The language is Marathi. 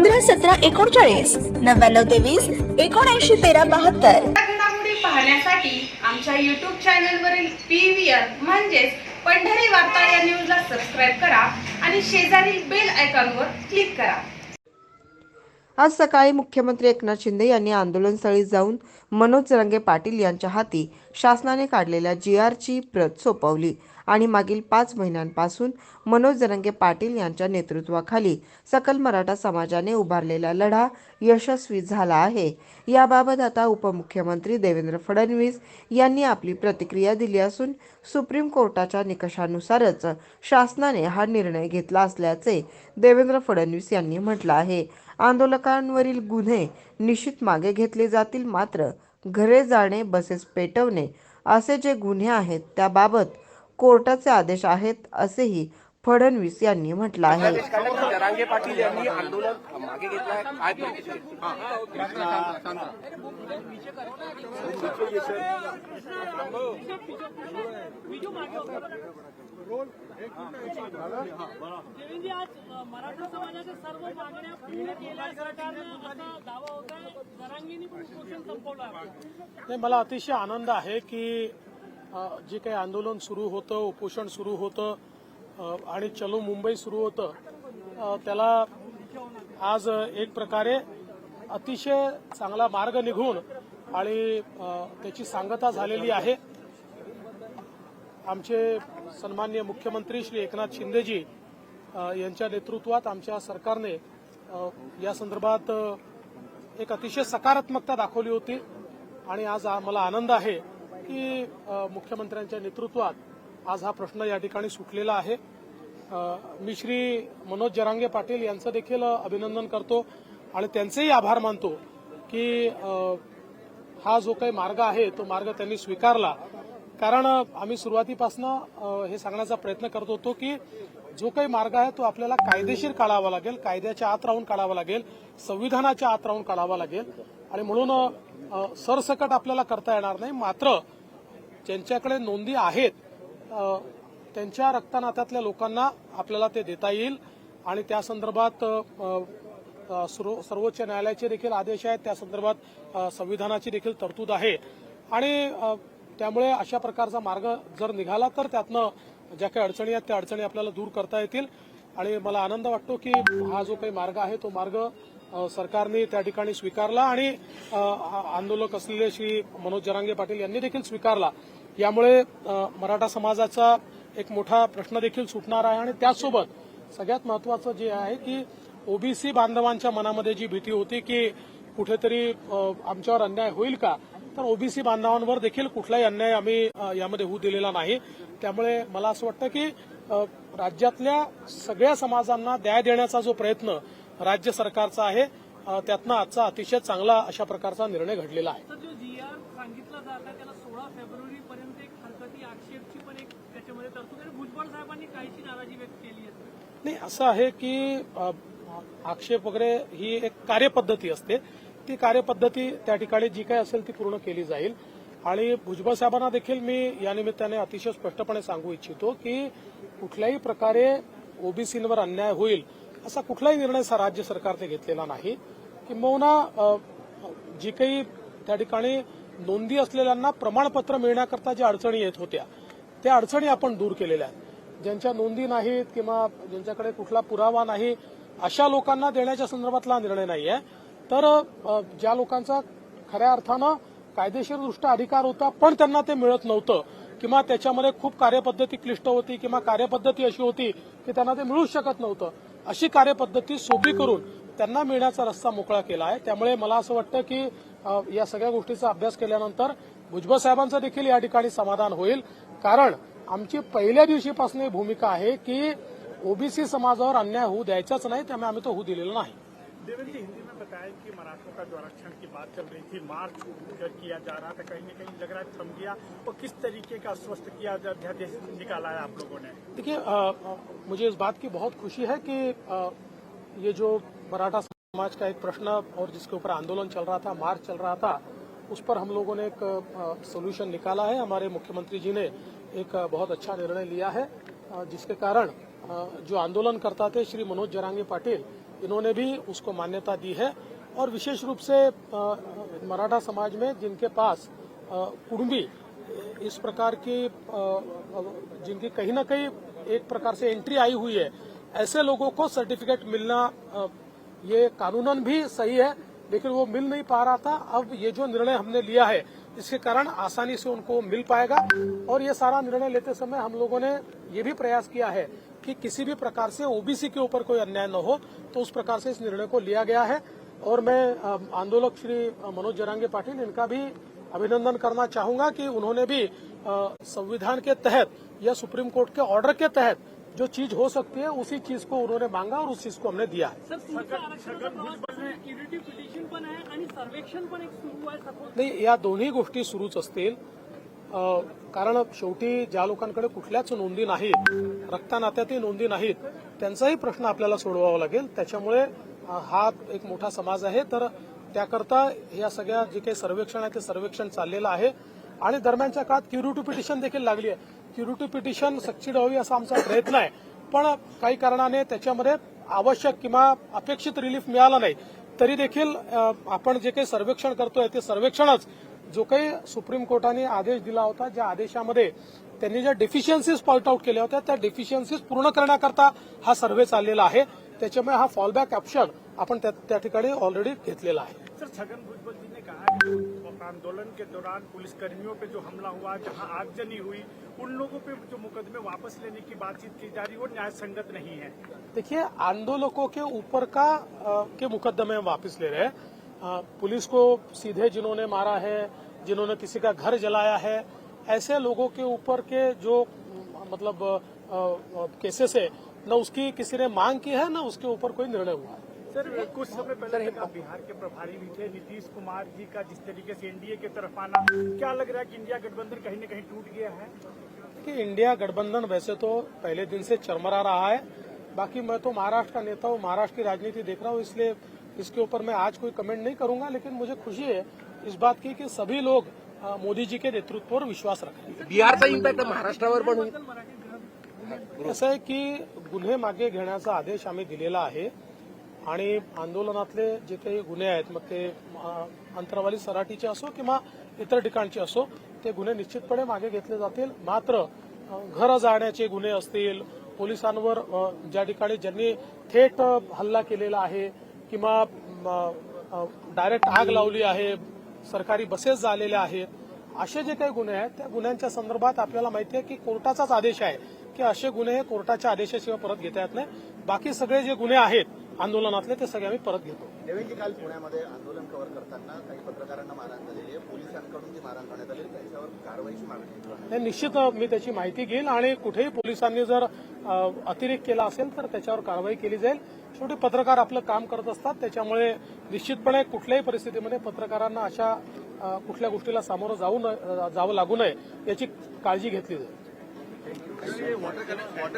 पंधरा सतरा एकोणचाळीस नव्याण्णव तेवीस एकोणऐंशी तेरा बहात्तर. घडामोडी पाहण्यासाठी आमच्या युट्यूब चॅनलवरील पी व्ही आर म्हणजेच पंढरी वार्ता या न्यूजला सबस्क्राईब करा आणि शेजारील बेल आयकॉनवर क्लिक करा. आज सकाळी मुख्यमंत्री एकनाथ शिंदे यांनी आंदोलनस्थळी जाऊन मनोज जरांगे पाटील यांच्या हाती शासनाने काढलेल्या जी आरची प्रत सोपवली. आणि मागील पाच महिन्यांपासून मनोज जरंगे पाटील यांच्या नेतृत्वाखाली सकल मराठा समाजाने उभारलेला लढा यशस्वी झाला आहे. याबाबत आता उपमुख्यमंत्री देवेंद्र फडणवीस यांनी आपली प्रतिक्रिया दिली असून सुप्रीम कोर्टाच्या निकषानुसारच शासनाने हा निर्णय घेतला असल्याचे देवेंद्र फडणवीस यांनी म्हटलं आहे. आंदोलकांवरील गुन्हे निश्चित मागे घेतले जातील मात्र घरे जाणे बसेस पेटवणे असे जे गुन्हे आहेत त्याबाबत कोर्टाचे आदेश आहेत असेही फडणवीस यांनी म्हटलं आहे. जरांगे पाटील यांनी आंदोलन मागे घेतलं आहे. काय प्रतिक्रिया देवेंद्र आज अ, मराठा समाजाच्या सर्व मागण्या पूर्ण केल्या सरकारनं असा दावा होत आहे जरांगींनी पण उपोषण संपवलं आहे. नाही मला अतिशय आनंद आहे की जे काही आंदोलन सुरू होतं उपोषण सुरू होतं आणि चलो मुंबई सुरू होतं त्याला आज एक प्रकारे अतिशय चांगला मार्ग निघून आणि त्याची सांगता झालेली आहे. आमचे सन्मान्य मुख्यमंत्री श्री एकनाथ शिंदेजी यांच्या नेतृत्वात आमच्या सरकारने या संदर्भात एक अतिशय सकारात्मकता दाखवली होती आणि आज मला आनंद आहे. की मुख्यमंत्र्यांच्या नेतृत्वात आज हा प्रश्न या ठिकाणी सुटलेला आहे. मी श्री मनोज जरांगे पाटील यांचं देखील अभिनंदन करतो आणि त्यांचेही आभार मानतो की हा जो काही मार्ग आहे तो मार्ग त्यांनी स्वीकारला. कारण आम्ही सुरुवातीपासून हे सांगण्याचा प्रयत्न करत होतो की जो काही मार्ग आहे तो आपल्याला कायदेशीर काढावा लागेल कायद्याच्या आत राहून काढावा लागेल संविधानाच्या आत राहून काढावा लागेल. आणि म्हणून सरसकट आपल्याला करता येणार नाही. मात्र ज्यांच्याकडे नोंदी आहेत त्यांच्या रक्तनात्यातल्या लोकांना आपल्याला ते देता येईल. आणि त्या संदर्भात सर्वोच्च न्यायालयाचे देखील आदेश आहेत. त्या संदर्भात संविधानाची देखील तरतूद आहे. आणि त्यामुळे अशा प्रकारचा मार्ग जर निघाला तर त्यातनं ज्या काही अडचणी आहेत त्या अडचणी आपल्याला दूर करता येतील. आणि मला आनंद वाटतो की हा जो काही मार्ग आहे तो मार्ग सरकारने त्या ठिकाणी स्वीकारला आणि आंदोलक असलेले श्री मनोज जरांगे पाटील यांनी देखील स्वीकारला. यामुळे मराठा समाजाचा एक मोठा प्रश्न देखील सुटणार आहे आणि त्याचसोबत सगळ्यात महत्वाचं जे आहे की ओबीसी बांधवांच्या मनामध्ये जी भीती होती की कुठेतरी आमच्यावर अन्याय होईल का तर ओबीसी बांधवांवर देखील कुठलाही अन्याय आम्ही यामध्ये होऊ दिलेला नाही. त्यामुळे मला असं वाटतं की राज्यातल्या सगळ्या समाजांना न्याय देण्याचा जो प्रयत्न राज्य सरकारचा आहे. त्यातनं आजचा अतिशय चांगला अशा प्रकारचा निर्णय घडलेला आहे. नाही असं आहे की आक्षेप वगैरे ही एक कार्यपद्धती असते. ती कार्यपद्धती त्या ठिकाणी जी काही असेल ती पूर्ण केली जाईल. आणि भुजबळ साहेबांना देखील मी या निमित्ताने अतिशय स्पष्टपणे सांगू इच्छितो की कुठल्याही प्रकारे ओबीसींवर अन्याय होईल असा कुठलाही निर्णय राज्य सरकारने घेतलेला नाही. किंबहुना जी काही त्या ठिकाणी नोंदी असलेल्यांना प्रमाणपत्र मिळण्याकरता ज्या अडचणी येत होत्या त्या अडचणी आपण दूर केलेल्या आहेत. ज्यांच्या नोंदी नाहीत किंवा ज्यांच्याकडे कुठला पुरावा नाही अशा लोकांना देण्याच्या संदर्भातला निर्णय नाही आहे तर ज्या लोकांचा खऱ्या अर्थानं कायदेशीरदृष्ट्या अधिकार होता पण त्यांना ते मिळत नव्हतं किंवा त्याच्यामध्ये खूप कार्यपद्धती क्लिष्ट होती किंवा कार्यपद्धती अशी होती की त्यांना ते मिळूच शकत नव्हतं अशी कार्यपद्धती सोपी करून त्यांना मिळण्याचा रस्ता मोकळा केला आहे. त्यामुळे मला असं वाटतं की या सगळ्या गोष्टीचा अभ्यास केल्यानंतर भुजबळ साहेबांचं देखील या ठिकाणी समाधान होईल. कारण आमची पहिल्या दिवशीपासून ही भूमिका आहे की ओबीसी समाजावर अन्याय होऊ द्यायचाच नाही त्यामुळे आम्ही तो होऊ दिलेला नाही. देवेंद्र जी हिंदी में बताया कि मराठों का जो आरक्षण की बात चल रही थी मार्च किया जा रहा था कहीं न कहीं लग रहा है थम गया और किस तरीके का आश्वस्त किया अध्यादेश निकाला है आप लोगों ने? देखिए मुझे इस बात की बहुत खुशी है कि अ, ये जो मराठा समाज का एक प्रश्न और जिसके ऊपर आंदोलन चल रहा था मार्च चल रहा था उस पर हम लोगों ने एक सोल्यूशन निकाला है। हमारे मुख्यमंत्री जी ने एक बहुत अच्छा निर्णय लिया है जिसके कारण जो आंदोलन करता थे श्री मनोज जरांगे पाटिल इन्होंने भी उसको मान्यता दी है और विशेष रूप से मराठा समाज में जिनके पास कुटुंबी इस प्रकार की जिनकी कहीं ना कहीं एक प्रकार से एंट्री आई हुई है, ऐसे लोगों को सर्टिफिकेट मिलना ये कानूनन भी सही है, लेकिन वो मिल नहीं पा रहा था। अब ये जो निर्णय हमने लिया है इसके कारण आसानी से उनको मिल पाएगा। और ये सारा निर्णय लेते समय हम लोगों ने ये भी प्रयास किया है कि किसी भी प्रकार से ओबीसी के ऊपर कोई अन्याय न हो तो उस प्रकार से इस निर्णय को लिया गया है। और मैं आंदोलक श्री मनोज जरांगे पाटिल, इनका भी अभिनंदन करना चाहूँगा कि उन्होंने भी संविधान के तहत या सुप्रीम कोर्ट के ऑर्डर के तहत जो चीज हो सकती है उसी चीज को उन्होंने मांगा और उस चीज को हमने दिया। है सर तुमचं आरक्षणाचा प्रवास क्युरिटी पिटिशन पण आहे आणि सर्वेक्षण पण एक सुरू आहे सपोज नाही या दोन्ही गोष्टी सुरूच असतील. कारण शेवटी ज्या लोकांकडे कुठल्याच नोंदी नाहीत रक्तानात्यातही नोंदी नाहीत त्यांचाही प्रश्न आपल्याला सोडवावा लागेल. त्याच्यामुळे हा एक मोठा समाज आहे. तर त्याकरता या सगळ्या जे काही सर्वेक्षण आहे ते सर्वेक्षण चाललेलं आहे. आणि दरम्यानच्या काळात क्युरिटी पिटिशन देखील लागली आहे. क्युरिटी पिटिशन सक्सीड व्हावी असा आमचा प्रयत्न आहे. पण काही कारणाने त्याच्यामध्ये आवश्यक किंवा अपेक्षित रिलीफ मिळाला नाही. तरी देखील आपण जे काही सर्वेक्षण करतोय ते सर्वेक्षणच. जो काही सुप्रीम कोर्टाने आदेश दिला होता ज्या आदेशामध्ये त्यांनी ज्या डेफिशियन्सीज पॉइंट आउट केल्या होत्या त्या डेफिशियन्सीज पूर्ण करण्याकरता हा सर्व्हे चाललेला आहे. त्याच्यामुळे हा फॉलबॅक ऑप्शन आपण त्या त्या ठिकाणी ऑलरेडी घेतलेला आहे. आंदोलन के दौरान पुलिसकर्मियों पे जो हमला हुआ जहाँ आगजनी हुई उन लोगों पे जो मुकदमे वापस लेने की बातचीत की जा रही है वो न्याय संगत नहीं है। देखिए आंदोलकों के ऊपर का अ, के मुकदमे हम वापस ले रहे हैं। पुलिस को सीधे जिन्होंने मारा है जिन्होंने किसी का घर जलाया है ऐसे लोगों के ऊपर के जो मतलब केसेस है न उसकी किसी ने मांग की है न उसके ऊपर कोई निर्णय हुआ। है सर कुछ समय पहले तक आप बिहार के प्रभारी भी थे नीतीश कुमार जी का जिस तरीके से एनडीए की तरफ़ आना क्या लग रहा है कि इंडिया गठबंधन कहीं न कहीं टूट गया है? कि इंडिया गठबंधन वैसे तो पहले दिन से चरमरा रहा है। बाकी मैं तो महाराष्ट्र का नेता हूँ महाराष्ट्र की राजनीति देख रहा हूँ इसलिए इसके ऊपर मैं आज कोई कमेंट नहीं करूँगा लेकिन मुझे खुशी है इस बात की कि सभी लोग मोदी जी के नेतृत्व पर विश्वास रख। रहे हैं बिहारचा इम्पॅक्ट महाराष्ट्रावर पण होईल कसं आहे की गुन्हे मागे घेण्याचा आदेश आम्ही दिलेला आहे. आणि आंदोलनातले जे काही गुन्हे आहेत मग ते अंतरावाली सराटीचे असो किंवा इतर ठिकाणचे असो ते गुन्हे निश्चितपणे मागे घेतले जातील. मात्र घर घरं गुन्हे असतील पोलिसांवर ज्या ठिकाणी ज्यांनी थेट हल्ला केलेला आहे किंवा डायरेक्ट आग लावली आहे सरकारी बसेस झालेल्या आहेत असे जे काही गुन्हे आहेत त्या गुन्ह्यांच्या संदर्भात आपल्याला माहिती आहे की कोर्टाचाच आदेश आहे की असे गुन्हे हे कोर्टाच्या आदेशाशिवाय परत घेता येत नाही. बाकी सगळे जे गुन्हे आहेत आंदोलनातले ते सगळे आम्ही परत घेतो. देवेंद्र काल पुण्यामध्ये आंदोलन कव्हर करताना काही पत्रकारांना मारहाण झालेली आहे. पोलिसांकडून जी मारहाण करण्यात आली त्यांच्यावर कारवाईची मागणी निश्चित मी त्याची माहिती घेईल आणि कुठेही पोलिसांनी जर अतिरेक केला असेल तर त्याच्यावर कारवाई केली जाईल. शेवटी पत्रकार आपलं काम करत असतात त्याच्यामुळे निश्चितपणे कुठल्याही परिस्थितीमध्ये पत्रकारांना अशा कुठल्या गोष्टीला सामोरं जाऊ न- जावं लागू नये याची काळजी घेतली जाईल.